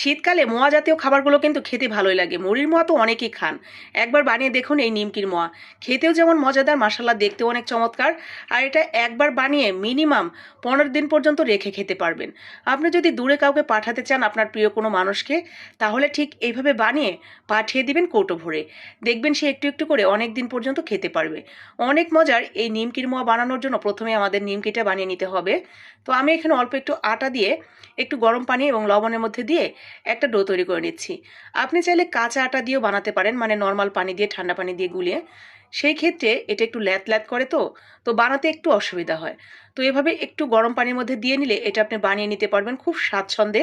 শীতকালে মোয়া জাতীয় খাবারগুলো কিন্তু খেতে ভালোই লাগে। মুড়ির মোয়া তো অনেকেই খান। একবার বানিয়ে দেখুন এই নিমকির মোয়া। খেতেও যেমন মজাদার মশালা দেখতেও অনেক চমৎকার। আর এটা একবার বানিয়ে মিনিমাম পনেরো দিন পর্যন্ত রেখে খেতে পারবেন। আপনি যদি দূরে কাউকে পাঠাতে চান আপনার প্রিয় কোনো মানুষকে, তাহলে ঠিক এইভাবে বানিয়ে পাঠিয়ে দিবেন কৌটো ভরে। দেখবেন সে একটু একটু করে অনেক দিন পর্যন্ত খেতে পারবে। অনেক মজার এই নিমকির মোয়া বানানোর জন্য প্রথমে আমাদের নিমকিটা বানিয়ে নিতে হবে। তো আমি এখানে অল্প একটু আটা দিয়ে একটু গরম পানি এবং লবণের মধ্যে দিয়ে একটা ডো তৈরি করে নিচ্ছি। আপনি চাইলে কাঁচা আটা দিয়েও বানাতে পারেন মানে নর্মাল পানি দিয়ে, ঠান্ডা পানি দিয়ে গুলিয়ে। সেই ক্ষেত্রে এটা একটু ল্যাত ল্যাত করে তো তো বানাতে একটু অসুবিধা হয়। তো এভাবে একটু গরম পানির মধ্যে দিয়ে নিলে এটা আপনি বানিয়ে নিতে পারবেন খুব স্বাচ্ছন্দ্যে।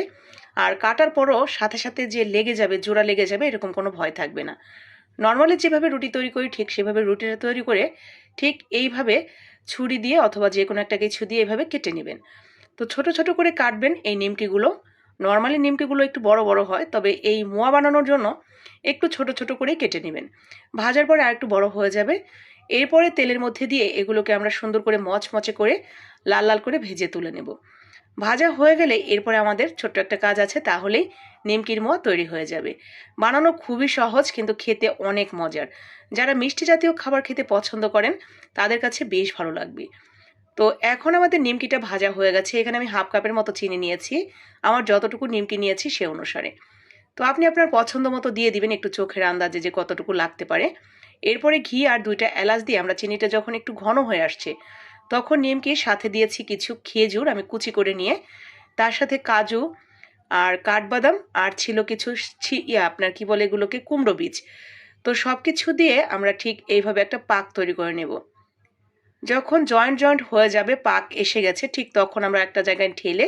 আর কাটার পরও সাথে সাথে যে লেগে যাবে, জোড়া লেগে যাবে, এরকম কোনো ভয় থাকবে না। নর্মালি যেভাবে রুটি তৈরি করি, ঠিক সেভাবে রুটিটা তৈরি করে ঠিক এইভাবে ছুরি দিয়ে অথবা যে কোনো একটা কিছু দিয়ে এভাবে কেটে নেবেন। তো ছোট ছোট করে কাটবেন এই নিমকিগুলো। নর্মালি নিমকিগুলো একটু বড় বড় হয়, তবে এই মোয়া বানানোর জন্য একটু ছোট ছোট করেই কেটে নেবেন। ভাজার পরে আর একটু বড় হয়ে যাবে। এরপরে তেলের মধ্যে দিয়ে এগুলোকে আমরা সুন্দর করে মচমচে করে লাল লাল করে ভেজে তুলে নেব। ভাজা হয়ে গেলে এরপরে আমাদের ছোট্ট একটা কাজ আছে, তাহলেই নিমকির মোয়া তৈরি হয়ে যাবে। বানানো খুবই সহজ, কিন্তু খেতে অনেক মজার। যারা মিষ্টি জাতীয় খাবার খেতে পছন্দ করেন, তাদের কাছে বেশ ভালো লাগবে। তো এখন আমাদের নিমকিটা ভাজা হয়ে গেছে। এখানে আমি হাফ কাপের মতো চিনি নিয়েছি। আমার যতটুকু নিমকি নিয়েছি সে অনুসারে। তো আপনি আপনার পছন্দ মতো দিয়ে দিবেন একটু চোখের আন্দাজে যে কতটুকু লাগতে পারে। এরপরে ঘি আর দুইটা এলাচ দিয়ে আমরা চিনিটা যখন একটু ঘন হয়ে আসছে, তখন নিমকির সাথে দিয়েছি কিছু খেজুর আমি কুচি করে নিয়ে। তার সাথে কাজু আর কাঠবাদাম আর ছিল কিছু ইয়া আপনার কি বলে এগুলোকে কুমড়ো বীজ। তো সব কিছু দিয়ে আমরা ঠিক এইভাবে একটা পাক তৈরি করে নেব। যখন জয়েন্ট জয়েন্ট হয়ে যাবে, পাক এসে গেছে, ঠিক তখন আমরা একটা জায়গায় ঠেলে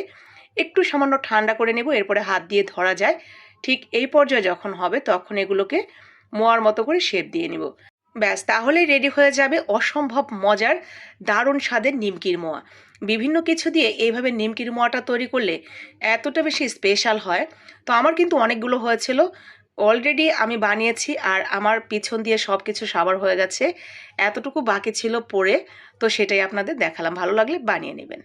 একটু সামান্য ঠান্ডা করে নেব, এরপরে হাত দিয়ে ধরা যায়। ঠিক এই পর্যায়ে যখন হবে, তখন এগুলোকে মোয়ার মতো করে শেপ দিয়ে নেব। ব্যাস, তাহলেই রেডি হয়ে যাবে অসম্ভব মজার, দারুণ স্বাদের নিমকির মোয়া। বিভিন্ন কিছু দিয়ে এইভাবে নিমকির মোয়াটা তৈরি করলে এতটা বেশি স্পেশাল হয়। তো আমার কিন্তু অনেকগুলো হয়েছিল। অলরেডি আমি বানিয়েছি আর আমার পিছন দিয়ে সব কিছু সাবার হয়ে গেছে। এতটুকু বাকি ছিল পরে, তো সেটাই আপনাদের দেখালাম। ভালো লাগলে বানিয়ে নেবেন।